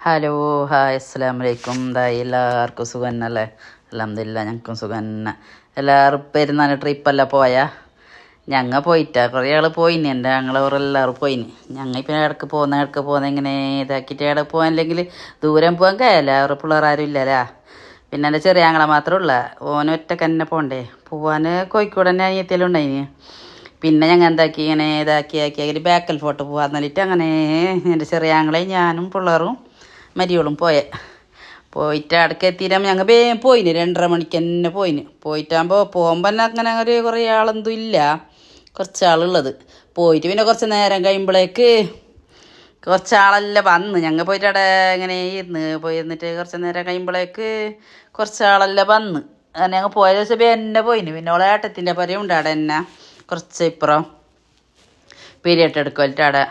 Hello hi അസ്സാം വലൈക്കും ദാ എല്ലാവർക്കും സുഖം തന്നെ അല്ലേ അലഹമില്ല ഞങ്ങൾക്കും സുഖം തന്നെ എല്ലാവരും പെരുന്നാൾ ട്രിപ്പല്ല പോയാ? ഞങ്ങൾ പോയിട്ടാ കുറേ ആൾ പോയിന്. എന്റെ ഞങ്ങളവരെല്ലാവരും പോയിന്. ഞങ്ങൾ ഇപ്പം ഇടയ്ക്ക് പോകുന്ന ഇടയ്ക്ക് പോകുന്ന ഇങ്ങനെ ഇതാക്കിയിട്ട് ഇടയ്ക്ക് പോകാൻ അല്ലെങ്കിൽ ദൂരം പോകാൻ കഴിയല്ല. അവരുടെ പിള്ളേരാരും ഇല്ലല്ലേ? പിന്നെ എന്റെ ചെറിയ ഞങ്ങളെ മാത്രമേ ഉള്ള ഓനൊറ്റക്ക് തന്നെ പോകണ്ടേ പോവാൻ കോഴിക്കോട് തന്നെ അനിയത്തിയെല്ലാം ഉണ്ടായിന്. പിന്നെ ഞങ്ങൾ എന്താക്കി ഇങ്ങനെ ഇതാക്കി ആക്കി ആക്കി ബാക്കൽ ഫോട്ടോ പോകാൻ അങ്ങനെ എന്റെ ചെറിയ ഞങ്ങളെ ഞാനും പിള്ളേരും മരിയോളും പോയെ. പോയിട്ട് അടക്ക എത്തിയിട്ടാകുമ്പോൾ ഞങ്ങൾ വേഗം പോയിന് രണ്ടര മണിക്ക് തന്നെ പോയിന്. പോയിട്ടാകുമ്പോൾ പോകുമ്പോൾ തന്നെ അങ്ങനെ ഒരു കുറേ ആളൊന്നും ഇല്ല. കുറച്ച് ആളുള്ളത്. പോയിട്ട് പിന്നെ കുറച്ച് നേരം കഴിയുമ്പോഴേക്ക് കുറച്ച് ആളെല്ലാം വന്ന്. ഞങ്ങൾ പോയിട്ട് അവിടെ ഇങ്ങനെ ഇരുന്ന് പോയി ഇരുന്നിട്ട് കുറച്ച് നേരം കഴിയുമ്പോഴേക്ക് കുറച്ച് ആളെല്ലാം വന്ന്. അങ്ങനെ ഞങ്ങൾ പോയ ദിവസം എന്നെ പോയിന്. പിന്നെ ഓളെ ഏട്ടത്തിന്റെ പരയും അവിടെ എന്നെ കുറച്ച് ഇപ്പുറം. പീരിയഡ് എടുക്കുമല്ലോ അവിടെ.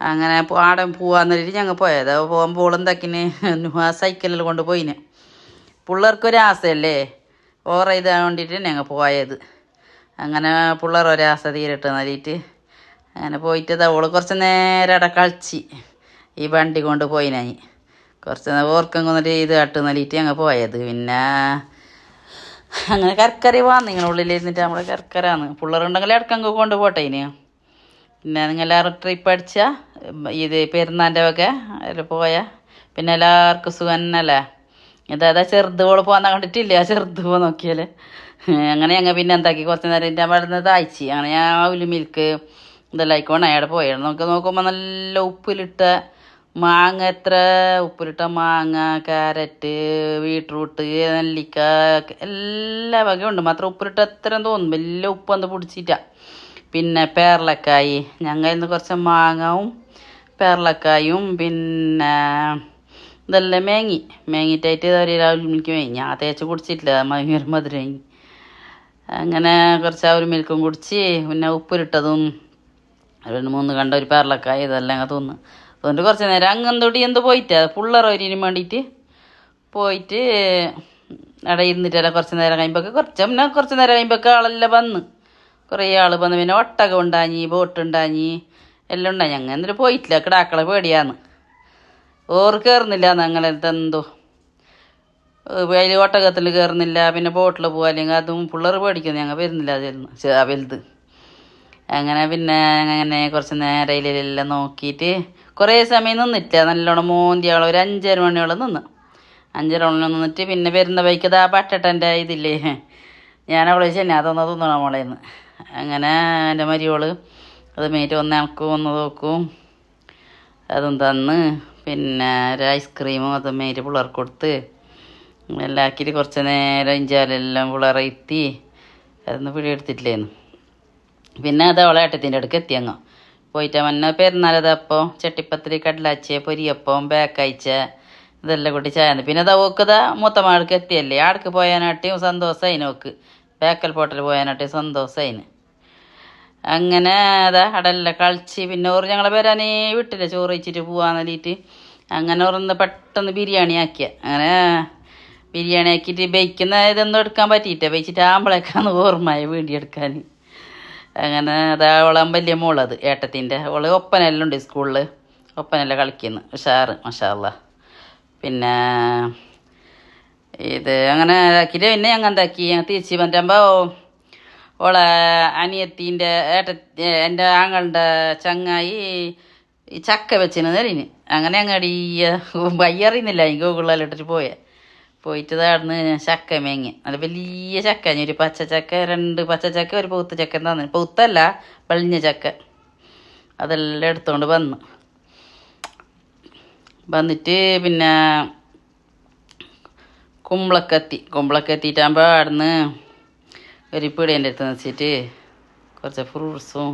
അങ്ങനെ പോ- ആടെ പോവാന്ന് പറഞ്ഞിട്ട് ഞങ്ങൾ പോയത്. പോകുമ്പോൾ എന്താക്കിന്? സൈക്കിളിൽ കൊണ്ട് പോയിന്. പിള്ളേർക്കൊരു ആസയല്ലേ ഓറ ഇതാൻ വേണ്ടിയിട്ട് ഞങ്ങൾ പോയത്. അങ്ങനെ പിള്ളേർ ഒരാസ തീരട്ട് നൽകിയിട്ട് അങ്ങനെ പോയിട്ട് അവൾ കുറച്ച് നേരം അവിടെ കളിച്ച് ഈ വണ്ടി കൊണ്ട് പോയിനായി കുറച്ച് ഓർക്കം കൊന്നിട്ട് ഇത് കാട്ട് നൽകിയിട്ട് ഞങ്ങൾ പോയത്. പിന്നെ അങ്ങനെ കർക്കറി നിങ്ങളുടെ ഉള്ളിലിരുന്നിട്ട് നമ്മൾ കർക്കരാന്ന്. പിള്ളേരുണ്ടെങ്കിൽ ഇടക്കങ്ങ് കൊണ്ട് പോട്ടെ ഇനി. പിന്നെ നിങ്ങൾ എല്ലാവരും ട്രിപ്പ് അടിച്ചാൽ ഇത് പെരുന്നാന്റെ ഒക്കെ അതിൽ പോയ. പിന്നെ എല്ലാവർക്കും സുഖം തന്നെയല്ലേ? ഇതാ ചെറുത് പോൾ പോകാൻ കണ്ടിട്ടില്ല? ചെറുത് പോ നോക്കിയാൽ. അങ്ങനെ ഞങ്ങൾ പിന്നെ എന്താക്കി? കുറച്ച് നേരം എന്റെ മരുന്ന് താഴ്ച അങ്ങനെ ഞാൻ അവൽ മിൽക്ക് ഇതെല്ലാം ആയിക്കോണേ അവിടെ പോയത് നമുക്ക് നോക്കുമ്പോൾ നല്ല ഉപ്പിലിട്ട മാങ്ങ എത്ര ഉപ്പിലിട്ട മാങ്ങ ക്യാരറ്റ് ബീട്രൂട്ട് നെല്ലിക്ക എല്ലാ വകയുണ്ട്. മാത്രം ഉപ്പിലിട്ട എത്ര തോന്നും. വലിയ ഉപ്പ് ഉപ്പൊന്ന് പിടിച്ചിട്ടാ. പിന്നെ പേർലക്കായി ഞങ്ങൾ ഇന്ന് കുറച്ച് മാങ്ങവും പേർലക്കായും പിന്നെ ഇതെല്ലാം മേങ്ങി. മേങ്ങിട്ടായിട്ട് ഒരു രാവിലെ മിൽക്ക് മേങ്ങി. ഞാൻ തേച്ച് കുടിച്ചിട്ടില്ല ഭയങ്കര മധുരം അങ്ങനെ കുറച്ച് ആ ഒരു മിൽക്കും കുടിച്ച് പിന്നെ ഉപ്പിലിട്ടതും രണ്ട് മൂന്ന് കണ്ട ഒരു പേർലക്കായ ഇതെല്ലാം അങ്ങ് തോന്നുന്നു അതുകൊണ്ട് കുറച്ച് നേരം അങ്ങന്തൊടി എന്ത് പോയിട്ടാ? പിള്ളേർ ഒരിനും വേണ്ടിയിട്ട് പോയിട്ട് അവിടെ ഇരുന്നിട്ടല്ല കുറച്ച് നേരം കഴിയുമ്പോൾ കുറച്ച് പിന്നെ കുറച്ച് നേരം കഴിയുമ്പോൾ ആളെല്ലാം വന്ന്. കുറേ ആൾ വന്ന് പിന്നെ ഒട്ടകം ഉണ്ടാഞ്ഞി ബോട്ട് ഉണ്ടാഞ്ഞി എല്ലാം ഉണ്ടായി. ഞങ്ങൾ എന്നിട്ട് പോയിട്ടില്ല. കിടാക്കളെ പേടിയാന്ന്. ഓർ കയറുന്നില്ല ഞങ്ങളെ എന്തോ. അതിൽ ഒട്ടകത്തിൽ കയറുന്നില്ല പിന്നെ ബോട്ടിൽ പോകുക അല്ലെങ്കിൽ അതും പിള്ളേർ പേടിക്കുന്നു. ഞങ്ങൾ വരുന്നില്ല അതിരുന്ന് വലുത്. അങ്ങനെ പിന്നെ അങ്ങനെ കുറച്ച് നേരം ഇതിലെല്ലാം നോക്കിയിട്ട് കുറേ സമയം നിന്നിട്ടില്ല. നല്ലോണം മോന്തിയോളം ഒരു അഞ്ചര മണിയോളം നിന്ന്. അഞ്ചര മണിയോളം നിന്നിട്ട് പിന്നെ വരുന്ന ബൈക്ക് ഇതാ പട്ടട്ടന്റെ ഇതില്ലേ. ഞാൻ അവളെ ചെന്നെ അതൊന്ന് തിന്നണം മോളേന്ന് അങ്ങനെ എന്റെ മരിയോൾ അത് മേറ്റ് ഒന്ന് എനക്ക് ഒന്ന് നോക്കും. അതും തന്ന് പിന്നെ ഒരു ഐസ്ക്രീമും അത് മേറ്റ് പിള്ളേർക്ക് കൊടുത്ത് എല്ലാം ആക്കിയിട്ട് കുറച്ച് നേരം ഇഞ്ചാലെല്ലാം പിള്ളേരെ എത്തി അതൊന്നും പിടിയെടുത്തിട്ടില്ലേന്ന്. പിന്നെ അത് അവളെ ഏട്ടത്തിന്റെ അടുക്ക് എത്തി അങ്ങ്. പോയിട്ട് മന്ന പെരുന്നാളതപ്പോൾ ചട്ടിപ്പത്തിരി കടലാച്ച പൊരിയപ്പം ബേക്കയച്ച ഇതെല്ലാം കൂട്ടി ചായ പിന്നെ അത് ഓക്കതാ മൂത്തമാൾക്ക് എത്തിയല്ലേ? ആടക്ക് പോയാനാട്ടിയും സന്തോഷമായി നോക്ക് ബേക്കൽ പോട്ടൽ പോയാനായിട്ട് സന്തോഷമായിന് അങ്ങനെ അതാ അടല്ല കളിച്ച് പിന്നെ ഓറ് ഞങ്ങളെ വരാനേ വിട്ടില്ല ചോറ് വെച്ചിട്ട് വേണ്ടിയിട്ട് അങ്ങനെ ഓർന്ന് പെട്ടെന്ന് ബിരിയാണി ആക്കിയ. അങ്ങനെ ബിരിയാണി ആക്കിയിട്ട് ബേക്കുന്ന ഇതൊന്നും എടുക്കാൻ പറ്റിയിട്ട ബേച്ചിട്ട് ആമ്പളേക്കാന്ന് ഓർമ്മയായി വീണ്ടി എടുക്കാൻ അങ്ങനെ അതാ ഓളം വലിയ മോളത് ഏട്ടത്തിന്റെ. അവൾ ഒപ്പനെല്ലാം ഉണ്ട് സ്കൂളിൽ ഒപ്പനെല്ലാം കളിക്കുന്നു. ഉഷാറ് മഷാല്ല പിന്നെ ഇത് അങ്ങനെ ആക്കിയിട്ട് പിന്നെ ഞങ്ങൾ എന്താക്കി തിരിച്ച് പറ്റുമ്പോൾ ഓളെ അനിയത്തിന്റെ ഏട്ട എന്റെ ആങ്ങളുടെ ചങ്ങായി ഈ ചക്ക വെച്ചിന് തരീന് അങ്ങനെ അങ്ങടി വയ്യറിയുന്നില്ല എനിക്ക് ഗൂഗിളിലിട്ടിട്ട് പോയെ. പോയിട്ട് താഴ്ന്ന് ചക്ക മേങ്ങി നല്ല വലിയ ചക്ക. ഒരു പച്ച ചക്ക രണ്ട് പച്ച ചക്ക ഒരു പൂത്ത ചക്ക തന്നെ പൂത്തല്ല വെളിഞ്ഞ ചക്ക. അതെല്ലാം എടുത്തുകൊണ്ട് വന്നു. വന്നിട്ട് പിന്നെ കുമ്പളക്കെത്തി. കുമ്പളക്കെത്തിയിട്ടാകുമ്പോൾ നിന്ന് ഒരു പീടിയന്റെ അടുത്ത് വെച്ചിട്ട് കുറച്ച് ഫ്രൂട്ട്സും